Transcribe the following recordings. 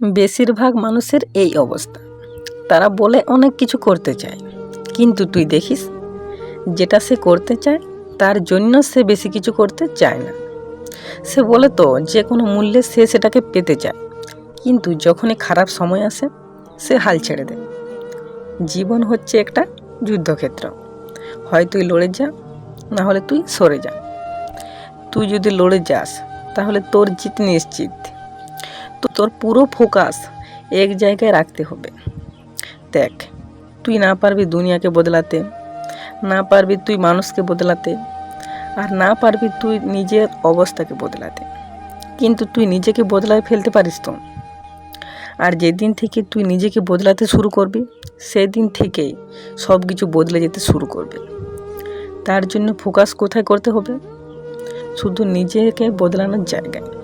বেশিরভাগ মানুষের এই অবস্থা। তারা বলে অনেক কিছু করতে চায়, কিন্তু তুই দেখিস, যেটা সে করতে চায়, তার জন্য সে বেশি কিছু করতে চায় না। সে বলে তো, যে কোনো মূল্যে সে সেটাকে পেতে চায়, কিন্তু যখনই খারাপ সময় আসে, সে হাল ছেড়ে দেয়। জীবন হচ্ছে একটা যুদ্ধক্ষেত্র। হয় তুই লড়ে যা, না হলে তুই সরে যা। তুই যদি লড়ে যাস, তাহলে তোর জিত নিশ্চিত। তো তোর পুরো ফোকাস এক জায়গায় রাখতে হবে। দেখ, তুই না পারবি দুনিয়াকে বদলাতে, না পারবি তুই মানুষকে বদলাতে, আর না পারবি তুই নিজের অবস্থাকে বদলাতে। কিন্তু তুই নিজেকে বদলায় ফেলতে পারিস তো। আর যেদিন থেকে তুই নিজেকে বদলাতে শুরু করবি, সেদিন থেকেই সব কিছু বদলে যেতে শুরু করবে। তার জন্য ফোকাস কোথায় করতে হবে? শুধু নিজেকে বদলানোর জায়গায়।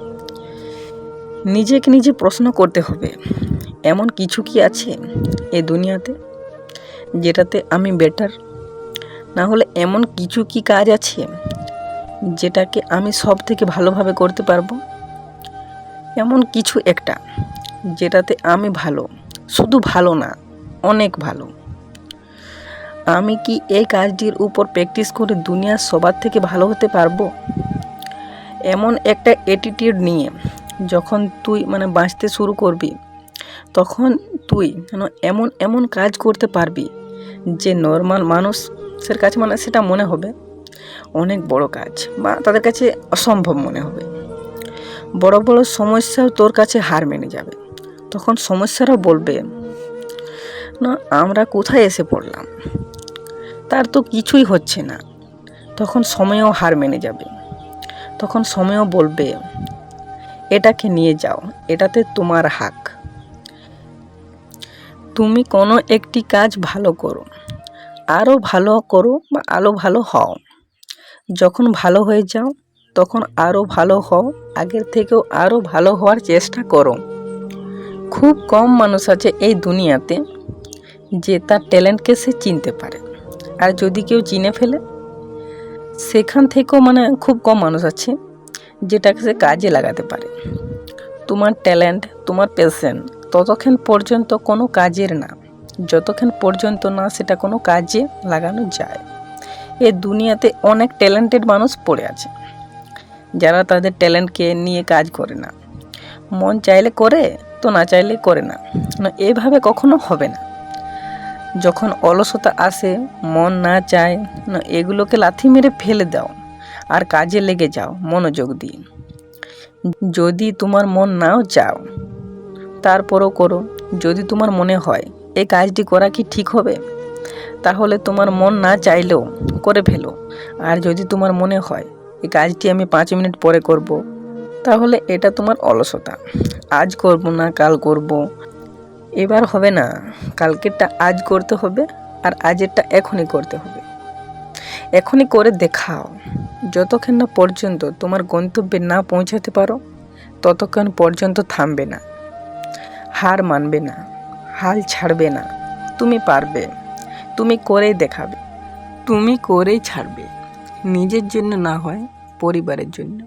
নিজেকে নিজে প্রশ্ন করতে হবে, এমন কিছু কি আছে এ দুনিয়াতে যেটাতে আমি বেটার না হলে এমন কিছু কি কাজ আছে যেটাকে আমি সব থেকে ভালোভাবে করতে পারব? এমন কিছু একটা যেটাতে আমি ভালো, শুধু ভালো না, অনেক ভালো। আমি কি এই কাজটির উপর প্র্যাকটিস করে দুনিয়ার সবার থেকে ভালো হতে পারব? এমন একটা অ্যাটিটিউড নিয়ে যখন তুই মানে বাঁচতে শুরু করবি, তখন তুই যেন এমন এমন কাজ করতে পারবি যে নর্মাল মানুষের কাছে মানে সেটা মনে হবে অনেক বড় কাজ বা তাদের কাছে অসম্ভব মনে হবে। বড় বড় সমস্যাও তোর কাছে হার মেনে যাবে। তখন সমস্যারা বলবে, না, আমরা কোথায় এসে পড়লাম? তার তো কিছুই হচ্ছে না। তখন সময়ও হার মেনে যাবে। তখন সময়ও বলবে এটাকে নিয়ে যাও, এটাতে তোমার হাক। তুমি কোনো একটি কাজ ভালো করো, আরও ভালো করো বা আরও ভালো হও। যখন ভালো হয়ে যাও, তখন আরও ভালো হও, আগের থেকেও আরও ভালো হওয়ার চেষ্টা করো। খুব কম মানুষ আছে এই দুনিয়াতে যে তার ট্যালেন্টকে সে চিনতে পারে। আর যদি কেউ চিনে ফেলে, সেখান থেকেও মানে খুব কম মানুষ আছে যেটাকে সে কাজে লাগাতে পারে। তোমার ট্যালেন্ট, তোমার পেশেন্ট ততক্ষণ পর্যন্ত কোনো কাজের না। যতক্ষণ পর্যন্ত না সেটা কোনো কাজে লাগানো যায়। এ দুনিয়াতে অনেক ট্যালেন্টেড মানুষ পড়ে আছে। যারা তাদের ট্যালেন্টকে নিয়ে কাজ করে না। মন চাইলে করে, তো না চাইলে করে না। না, এভাবে কখনো হবে না। যখন অলসতা আসে, মন না চায়, না এগুলোকে লাথি মেরে ফেলে দাও। আর কাজে লেগে যাও, মনোযোগ দিয়ে যদি তোমার মন নাও চাও, তারপরও করো। যদি তোমার মনে হয় এই কাজটি করা কি ঠিক হবে? তাহলে তোমার মন না চাইলেও করে ফেলো। আর যদি তোমার মনে হয় এই কাজটি আমি পাঁচ মিনিট পরে করব। তাহলে এটা তোমার অলসতা। আজ করব না, কাল করব। এবার হবে না, কালকেরটা আজ করতে হবে আর আজেরটা এখনই করতে হবে। এখনই করে দেখাও। যতক্ষণ না পর্যন্ত তোমার গন্তব্যে না পৌঁছাতে পারো, ততক্ষণ পর্যন্ত থামবে না। হার মানবে না, হাল ছাড়বে না। তুমি পারবে, তুমি করেই দেখাবে, তুমি করেই ছাড়বে। নিজের জন্য না হয়, পরিবারের জন্য।